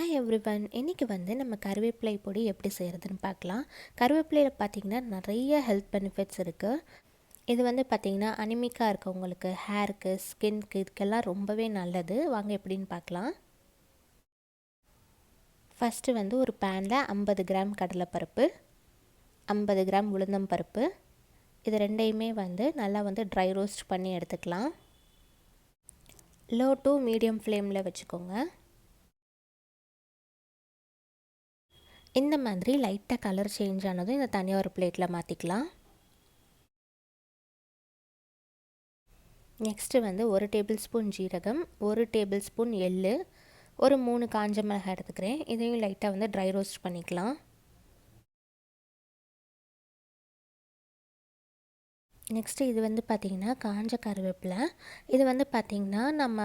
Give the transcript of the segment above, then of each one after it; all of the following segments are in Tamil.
ஹாய் எவ்ரிவன் இன்றைக்கி வந்து நம்ம கருவேப்பிலை பொடி எப்படி செய்கிறதுன்னு பார்க்கலாம். கருவேப்பிலையில் பார்த்திங்கன்னா நிறைய ஹெல்த் பெனிஃபிட்ஸ் இருக்குது இது வந்து பார்த்திங்கன்னா அனிமிக்காக இருக்கவங்களுக்கு ஹேருக்கு ஸ்கின்க்கு இதுக்கெல்லாம் ரொம்பவே நல்லது. வாங்க எப்படின்னு பார்க்கலாம். ஃபஸ்ட்டு வந்து ஒரு பேனில் ஐம்பது கிராம் கடலைப்பருப்பு ஐம்பது கிராம் உளுந்தம் பருப்பு. இது ரெண்டையுமே வந்து நல்லா வந்து ட்ரை ரோஸ்ட் பண்ணி எடுத்துக்கலாம். லோ டு மீடியம் ஃப்ளேமில் வச்சுக்கோங்க. இந்த மாதிரி லைட்டாக கலர் சேஞ்ச் ஆனதும் இந்த தனியாக ஒரு பிளேட்டில் மாற்றிக்கலாம் நெக்ஸ்ட்டு வந்து ஒரு டேபிள் ஸ்பூன் ஜீரகம் ஒரு டேபிள் ஸ்பூன் எள்ளு ஒரு மூணு காஞ்ச மிளகாய் எடுத்துக்கிறேன். இதையும் லைட்டாக வந்து ட்ரை ரோஸ்ட் பண்ணிக்கலாம். நெக்ஸ்ட்டு இது வந்து பார்த்திங்கன்னா காஞ்ச கருவேப்பிலை. இது வந்து பார்த்திங்கன்னா நம்ம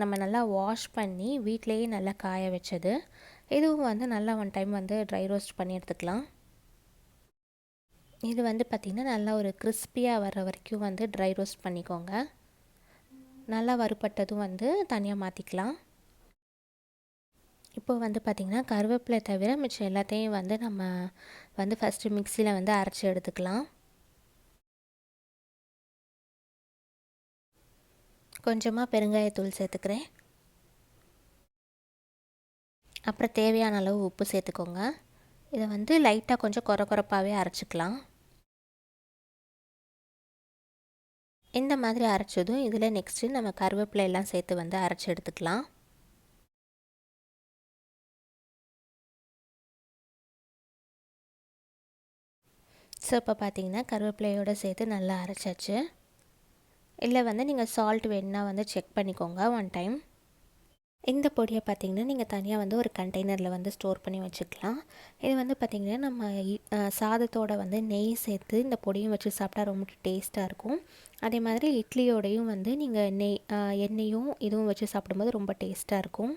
நம்ம நல்லா வாஷ் பண்ணி வீட்டிலையே நல்லா காய வச்சது. இதுவும் வந்து நல்லா ஒன் டைம் வந்து ட்ரை ரோஸ்ட் பண்ணி எடுத்துக்கலாம். இது வந்து பார்த்திங்கன்னா நல்லா ஒரு கிறிஸ்பியாக வர்ற வரைக்கும் வந்து ட்ரை ரோஸ்ட் பண்ணிக்கோங்க. நல்லா வறுப்பட்டதும் வந்து தனியாக மாற்றிக்கலாம் இப்போ வந்து பார்த்திங்கன்னா கருவேப்பிலை தவிர மிச்சம் எல்லாத்தையும் வந்து நம்ம வந்து ஃபஸ்ட்டு மிக்சியில் வந்து அரைச்சி எடுத்துக்கலாம். கொஞ்சமாக பெருங்காயத்தூள் சேர்த்துக்கிறேன். அப்புறம் தேவையான அளவு உப்பு சேர்த்துக்கோங்க. இதை வந்து லைட்டாக கொஞ்சம் குறை குறைப்பாகவே அரைச்சிக்கலாம். இந்த மாதிரி அரைச்சதும் இதில் நெக்ஸ்ட்டு நம்ம கருவேப்பிலை எல்லாம் சேர்த்து வந்து அரைச்சி எடுத்துக்கலாம். ஸோ இப்போ பார்த்தீங்கன்னா கருவேப்பிலையோடு சேர்த்து நல்லா அரைச்சாச்சு. இல்லை வந்து நீங்கள் சால்ட் வேணுன்னா வந்து செக் பண்ணிக்கோங்க ஒன் டைம் இந்த பொடியை பார்த்திங்கன்னா நீங்கள் தனியாக வந்து ஒரு கண்டெய்னரில் வந்து ஸ்டோர் பண்ணி வச்சுக்கலாம். இது வந்து பார்த்திங்கன்னா நம்ம சாதத்தோடு வந்து நெய் சேர்த்து இந்த பொடியும் வச்சு சாப்பிட்டா ரொம்ப டேஸ்ட்டாக இருக்கும். அதே மாதிரி இட்லியோடையும் வந்து நீங்கள் நெய் எண்ணெயும் இதுவும் வச்சு சாப்பிடும்போது ரொம்ப டேஸ்ட்டாக இருக்கும்.